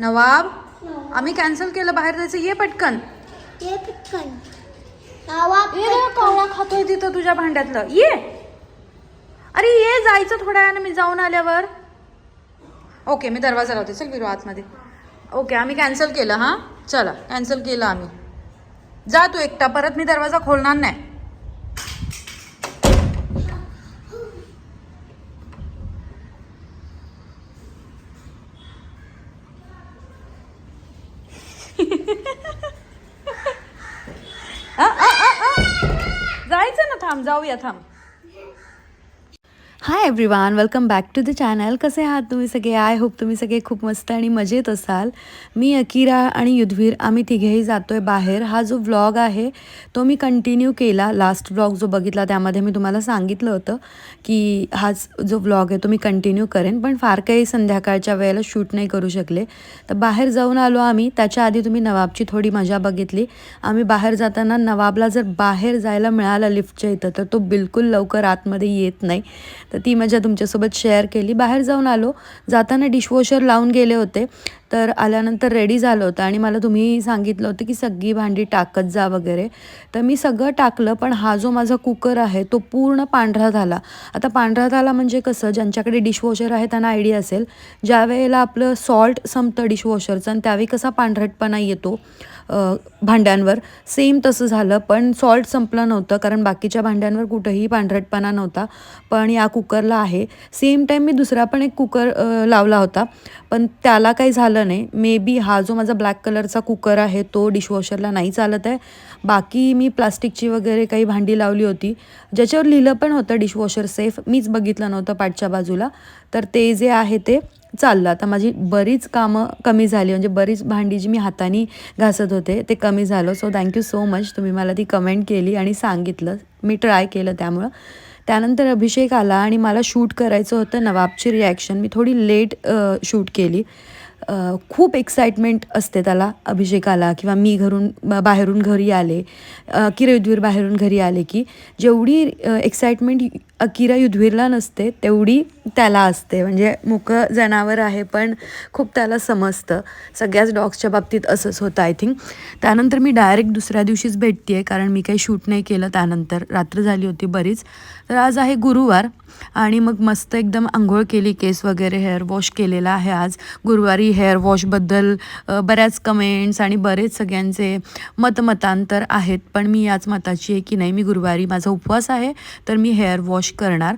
नवाब आम्ही कॅन्सल केलं बाहेर जायचं. ये पटकन. ये पटकन. नवाब ये रे, कावळा खातोय तिथं तुझ्या भांड्यातलं. ये. अरे ये जायचं थोड्या वेळानं. मी जाऊन आल्यावर. ओके मी दरवाजा लावते. चल विरू आतमध्ये. ओके आम्ही कॅन्सल केलं हां? चला कॅन्सल केलं आम्ही. जा तू एकटा. परत मी दरवाजा खोलणार नाही. थांब जाऊया थांब. Hi everyone welcome back to the channel कसे आहात तुम्ही सगळे? आय होप तुम्ही सगळे खूप मस्त आणि मजेत असाल. मी अकिरा आणि युद्धवीर आम्ही तिघेही जातो आहे बाहेर. हा जो व्लॉग आहे तो मी कंटिन्यू केला. लास्ट व्लॉग जो बघितला त्यामध्ये मी तुम्हाला सांगितलं होतं की हाच जो व्लॉग आहे तो मी कंटिन्यू करेन. पण फार काही संध्याकाळच्या वेळेला शूट नाही करू शकले. तर बाहेर जाऊन आलो आम्ही. त्याच्या आधी तुम्ही नवाबची थोडी मजा बघितली. आम्ही बाहेर जाताना नवाबला जर बाहेर जायला मिळालं लिफ्टच्या इथं तर तो बिलकुल लवकर आतमध्ये येत नाही. तर ती मजा तुमच्यासोबत शेअर केली. बाहेर जाऊन आलो. जाताना डिशवॉशर लावून गेले होते. तर आल्यानंतर रेडी झालं होतं आणि मला तुम्ही सांगितलं होतं की सगळी भांडी टाकत जा वगैरे. तर मी सगळं टाकलं पण हा जो माझा कुकर आहे तो पूर्ण पांढरा झाला. आता पांढरा झाला म्हणजे कसं ज्यांच्याकडे डिशवॉशर आहे त्यांना आयडिया असेल. ज्या वेळेला आपलं सॉल्ट संपतं डिशवॉशरचं आणि त्यावेळी कसा पांढरटपणा येतो भांड्यांवर सेम तसं झालं. पण सॉल्ट संपलं नव्हतं कारण बाकीच्या भांड्यांवर कुठंही पांढरटपणा नव्हता. पण या कुकरला आहे. सेम टाईम मी दुसरा पण एक कुकर लावला होता. पण त्याला काही झालं नाही. मे बी हा जो माझा ब्लॅक कलरचा कुकर आहे तो डिशवॉशरला नाही चालत आहे. बाकी मी प्लास्टिकची वगैरे काही भांडी लावली होती. ज्याच्यावर लिहिलं पण होतं डिशवॉशर सेफ मीच बघितलं नव्हतं पाठच्या बाजूला. तर ते जे आहे ते चाललं. आता माझी बरीच कामं कमी झाली. म्हणजे बरीच भांडी जी मी हाताने घासत होते ते कमी झालं. सो थँक्यू सो मच तुम्ही मला ती कमेंट केली आणि सांगितलं. मी ट्राय केलं त्यामुळं. त्यानंतर अभिषेक आला आणि मला शूट करायचं होतं नवाबची रिॲक्शन मी थोडी लेट शूट केली. खूप एक्साइटमेंट असते त्याला अभिषेकाला किंवा मी घरून बाहेरून घरी आले. किरा युद्धवीर बाहेरून घरी आले की जेवढी एक्साइटमेंट अकिरा युद्धवीरला नसते तेवढी त्याला असते. म्हणजे मुकं जनावर आहे पण खूप त्याला समजतं. सगळ्याच डॉग्सच्या बाबतीत असंच होतं आय थिंक त्यानंतर मी डायरेक्ट दुसऱ्या दिवशीच भेटते आहे कारण मी काही शूट नाही केलं त्यानंतर. रात्र झाली होती बरीच. तर आज आहे गुरुवार आणि मग मस्त एकदम आंघोळ केली केस वगैरे हेअर वॉश केलेला आहे आज. गुरुवारी हेअर वॉशबद्दल बऱ्याच कमेंट्स आणि बरेच सगळ्यांचे मतमतांतर आहेत. पण मी याच मताची आहे की नाही मी गुरुवारी माझा उपवास आहे तर मी हेअर वॉश करणार.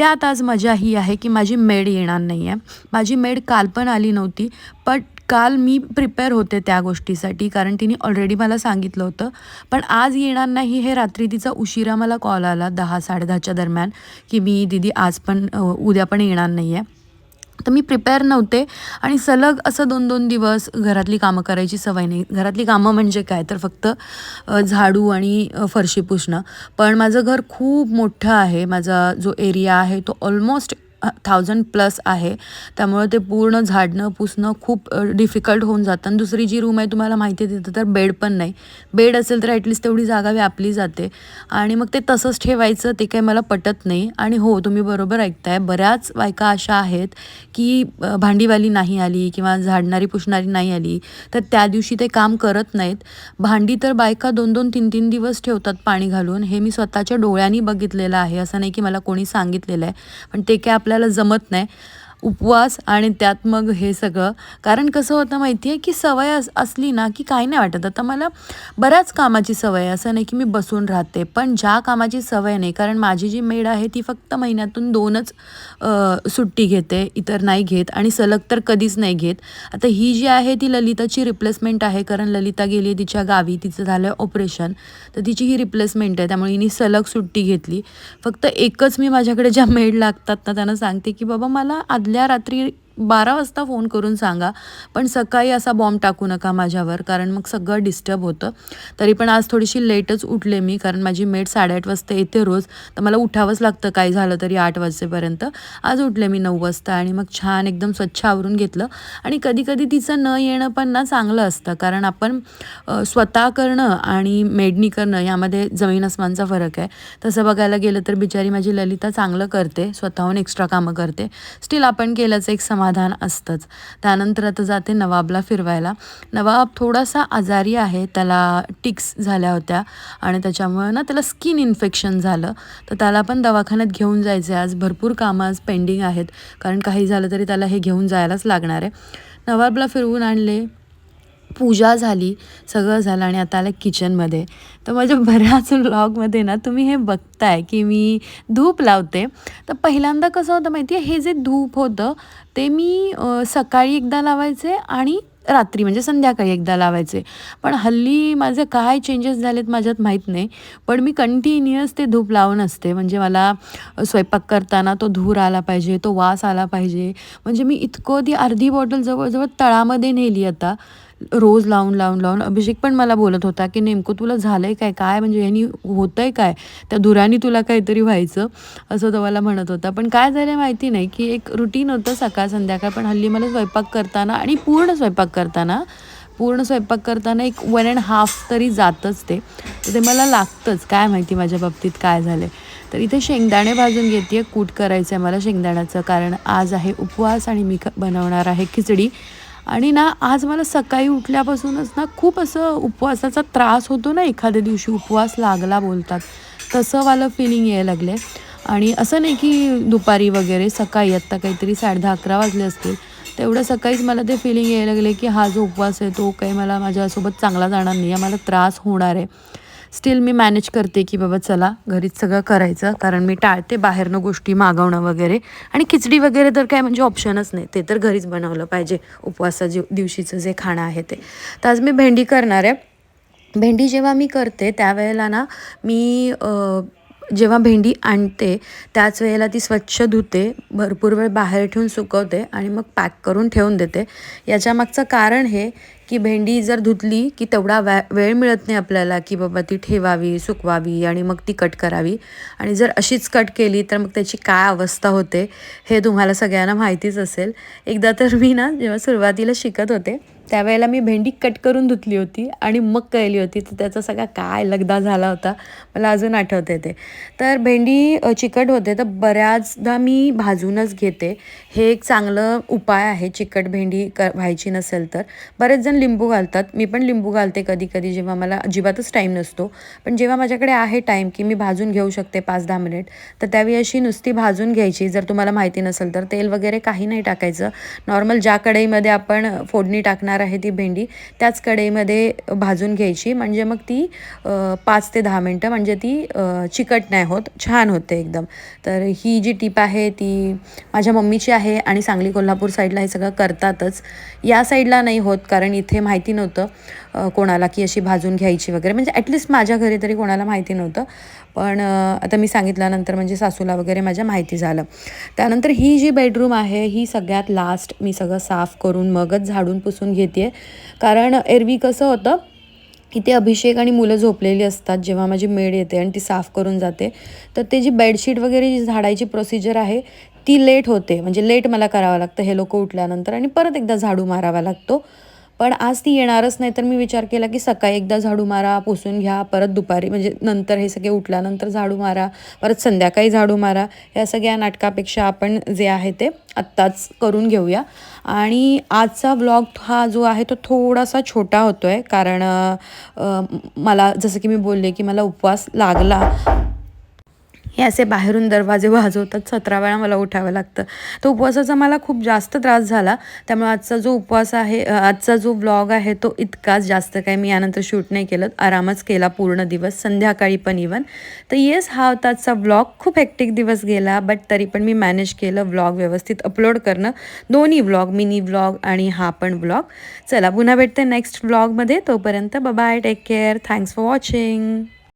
त्यात आज मजा ही आहे की माझी मेड येणार नाही आहे. माझी मेड काल पण आली नव्हती पण काल मी प्रिपेअर होते त्या गोष्टीसाठी कारण तिने ऑलरेडी मला सांगितलं होतं. पण आज येणार नाही हे रात्री तिचा उशिरा मला कॉल आला दहा साडेदहाच्या दरम्यान की मी दिदी आज पण उद्या पण येणार नाही आहे तर मी प्रिपेअर नव्हते. आणि सलग असं दोन दोन दिवस घरातली कामं करायची सवय नाही. घरातली कामं म्हणजे काय? तर फक्त झाडू आणि फरशी पुसणं. पण माझं घर खूप मोठं आहे. माझा जो एरिया आहे तो ऑलमोस्ट थाउजंड प्लस आहे. त्यामुळे ते पूर्ण झाडणं पुसणं खूप डिफिकल्ट होऊन जातं. आणि दुसरी जी रूम आहे तुम्हाला माहिती आहे तिथं तर बेड पण नाही. बेड असेल तर ॲटलिस्ट तेवढी जागा व्यापली जाते. आणि मग ते तसंच ठेवायचं ते काही मला पटत नाही. आणि हो तुम्ही बरोबर ऐकताय. बऱ्याच बायका अशा आहेत की भांडीवाली नाही आली किंवा झाडणारी पुसणारी नाही आली तर त्या दिवशी ते काम करत नाहीत. भांडी तर बायका दोन दोन तीन तीन दिवस ठेवतात पाणी घालून. हे मी स्वतःच्या डोळ्यांनी बघितलेलं आहे. असं नाही की मला कोणी सांगितलेलं आहे. पण ते काय आपल्याला जमत नाही. उपवास आणि त्यात मग हे सगळं. कारण कसं होतं माहिती आहे की सवय अस असली ना की काही नाही वाटत. आता मला बऱ्याच कामाची सवय आहे. असं नाही की मी बसून राहते. पण ज्या कामाची सवय नाही कारण माझी जी मेड आहे ती फक्त महिन्यातून दोनच सुट्टी घेते. इतर नाही घेत आणि सलग तर कधीच नाही घेत. आता ही जी आहे ती ललिताची रिप्लेसमेंट आहे. कारण ललिता गेली तिच्या गावी. तिचं झालं ऑपरेशन तर तिची ही रिप्लेसमेंट आहे. त्यामुळे हिने सलग सुट्टी घेतली. फक्त एकच मी माझ्याकडे ज्या मेड लागतात ना त्यांना सांगते की बाबा मला आदल्या आदल्या रात्री बारा वाजता फोन करून सांगा पण सकाळी असा बॉम्ब टाकू नका माझ्यावर कारण मग सगळं डिस्टर्ब होतं. तरी पण आज थोडीशी लेटच उठले मी कारण माझी मेट साडेआठ वाजता येते रोज तर मला उठावंच लागतं काय झालं तरी आठ वाजेपर्यंत. आज उठले मी नऊ वाजता आणि मग छान एकदम स्वच्छ आवरून घेतलं. आणि कधी कधी तिचं न येणं पण ना चांगलं असतं कारण आपण स्वतः करणं आणि मेडनी करणं यामध्ये जमीन अस्मानचा फरक आहे. तसं बघायला गेलं तर बिचारी माझी ललिता चांगलं करते स्वतःहून एक्स्ट्रा कामं करते. स्टील आपण केल्याचं एक समाधान असतंच. त्यानंतर आता जाते नवाबला फिरवायला. नवाब थोडासा आजारी आहे त्याला टिक्स झाल्या होत्या आणि त्याच्यामुळे ना त्याला स्किन इन्फेक्शन झालं. तर त्याला पण दवाखान्यात घेऊन जायचं आहे आज भरपूर कामं आज पेंडिंग आहेत. कारण काही झालं तरी त्याला हे घेऊन जायलाच लागणार आहे. नवाबला फिरवून आणले. पूजा झाली सगळं झालं आणि आता आलं किचनमध्ये तर माझ्या बऱ्याच व्लॉगमध्ये ना तुम्ही हे बघताय की मी धूप लावते. तर पहिल्यांदा कसं होतं माहिती आहे हे जे धूप होतं ते मी सकाळी एकदा लावायचे आणि रात्री म्हणजे संध्याकाळी एकदा लावायचे. पण हल्ली माझे काय चेंजेस झालेत माझ्यात माहीत नाही. पण मी कंटिन्युअस ते धूप लावून असते. म्हणजे मला स्वयंपाक करताना तो धूर आला पाहिजे तो वास आला पाहिजे. म्हणजे मी इतकं ती अर्धी बॉटल जवळजवळ तळामध्ये नेली आता. रोज लावून लावून लावून. अभिषेक पण मला बोलत होता की नेमकं तुला झालं आहे काय? काय म्हणजे यांनी होतं आहे काय? त्या धुराने तुला काहीतरी व्हायचं असं तो मला म्हणत होता. पण काय झालं माहिती नाही की एक रुटीन होतं सकाळ संध्याकाळ. पण हल्ली मला स्वयंपाक करताना आणि पूर्ण स्वयंपाक करताना पूर्ण स्वयंपाक करताना एक वन अँड हाफ तरी जातच ते. तर ते मला लागतंच. काय माहिती माझ्या बाबतीत काय झालं तर इथे शेंगदाणे भाजून घेते आहे कूट करायचं आहे मला शेंगदाण्याचं. कारण आज आहे उपवास आणि मी बनवणार आहे खिचडी. आणि ना आज मला सकाळी उठल्यापासूनच ना खूप असं उपवासाचा त्रास होतो ना एखाद्या दिवशी उपवास लागला बोलतात. तसंवालं फिलिंग यायला लागले आणि असं नाही की दुपारी वगैरे सकाळी आत्ता काहीतरी साडे दहा अकरा वाजले असतील तेवढं सकाळीच मला ते फिलिंग यायला लागले की हा जो उपवास आहे तो काही मला माझ्यासोबत चांगला जाणार नाही आहे मला त्रास होणार आहे. स्टील मी मॅनेज करते की बाबा चला घरीच सगळं करायचं कारण मी टाळते बाहेरनं गोष्टी मागवणं वगैरे. आणि खिचडी वगैरे तर काय म्हणजे ऑप्शनच नाही. ते तर घरीच बनवलं पाहिजे. उपवासा दिवशीचं जे खाणं आहे ते. तर आज मी भेंडी करणार आहे. भेंडी जेव्हा मी करते त्यावेळेला ना मी जेव्हा भेंडी आणते त्याच वेळेला ती स्वच्छ धुते भरपूर वेळ बाहेर ठेवून सुकवते आणि मग पॅक करून ठेवून देते. याच्यामागचं कारण हे की भेंडी जर धुतली की तेवढा वॅ वेळ मिळत नाही आपल्याला की बाबा ती ठेवावी सुकवावी आणि मग ती कट करावी. आणि जर अशीच कट केली तर मग त्याची काय अवस्था होते हे तुम्हाला सगळ्यांना माहितीच असेल. एकदा तर मी ना जेव्हा सुरुवातीला शिकत होते त्यावेळेला मी भेंडी कट करून धुतली होती आणि मग कळली होती. तर त्याचा सगळा काय लगदा झाला होता मला अजून आठवते ते. तर भेंडी चिकट होते तर बऱ्याचदा मी भाजूनच घेते. हे एक चांगलं उपाय आहे चिकट भेंडी क व्हायची नसेल तर. बरेच जण लिंबू घालतात. मी पण लिंबू घालते कधी कधी जेव्हा मला अजिबातच टाईम नसतो. पण जेव्हा माझ्याकडे आहे टाईम की मी भाजून घेऊ शकते पाच दहा मिनिट तर त्यावेळी अशी नुसती भाजून घ्यायची. जर तुम्हाला माहिती नसेल तर तेल वगैरे काही नाही टाकायचं. नॉर्मल ज्या कढईमध्ये आपण फोडणी टाकणार आहे ती भेंडी. त्याच कढईमध्ये भाजून घ्यायची. म्हणजे मग ती पाच ते दहा मिनटं म्हणजे ती चिकट नाही होत. छान होते एकदम. तर ही जी टीप आहे ती माझ्या मम्मीची आहे आणि सांगली कोल्हापूर साईडला हे सगळं करतातच. या साईडला नाही होत कारण इथे माहिती नव्हतं. कोणाला की अशी भाजून घ्यायची वगैरे. म्हणजे ॲटलिस्ट माझ्या घरी तरी कोणाला माहिती नव्हतं. पण आता मी सांगितल्यानंतर म्हणजे सासूला वगैरे माझ्या माहिती झालं. त्यानंतर ही जी बेडरूम आहे ही सगळ्यात लास्ट मी सगळं साफ करून मगच झाडून पुसून घेते कारण एरवी कसं होतं इथे अभिषेक आणि मुलं झोपलेली असतात जेव्हा माझी मेड येते आणि ती साफ करून जाते. तर ते जी बेडशीट वगैरे जी झाडायची प्रोसिजर आहे ती लेट होते. म्हणजे लेट मला करावं लागतं. हे लोक उठल्यानंतर आणि परत एकदा झाडू मारावा लागतो. पण आज ती येणारच नाही तर मी विचार केला की सकाळी एकदा झाडू मारा पुसून घ्या परत दुपारी म्हणजे नंतर हे सगळे उठल्यानंतर झाडू मारा परत संध्याकाळी झाडू मारा या सगळ्या नाटकापेक्षा आपण जे आहे ते आत्ताच करून घेऊया. आणि आजचा व्लॉग हा जो आहे तो थोडासा छोटा होतो आहे कारण मला जसं की मी बोलले की मला उपवास लागला हे असे बाहेरून दरवाजे वाजवतात सतरा वेळा मला उठावं लागतं. तर उपवासाचा मला खूप जास्त त्रास झाला. त्यामुळे आजचा जो उपवास आहे आजचा जो ब्लॉग आहे तो इतकाच जास्त काय मी यानंतर शूट नाही केलं. आरामच केला पूर्ण दिवस संध्याकाळी पण इवन तर येस हा होता आजचा ब्लॉग खूप हेक्टिक दिवस गेला बट तरी पण मी मॅनेज केलं व्लॉग व्यवस्थित अपलोड करणं. दोन्ही व्लॉग मिनी व्लॉग आणि हा पण व्लॉग चला पुन्हा भेटते नेक्स्ट व्लॉगमध्ये तोपर्यंत bye take care thanks for watching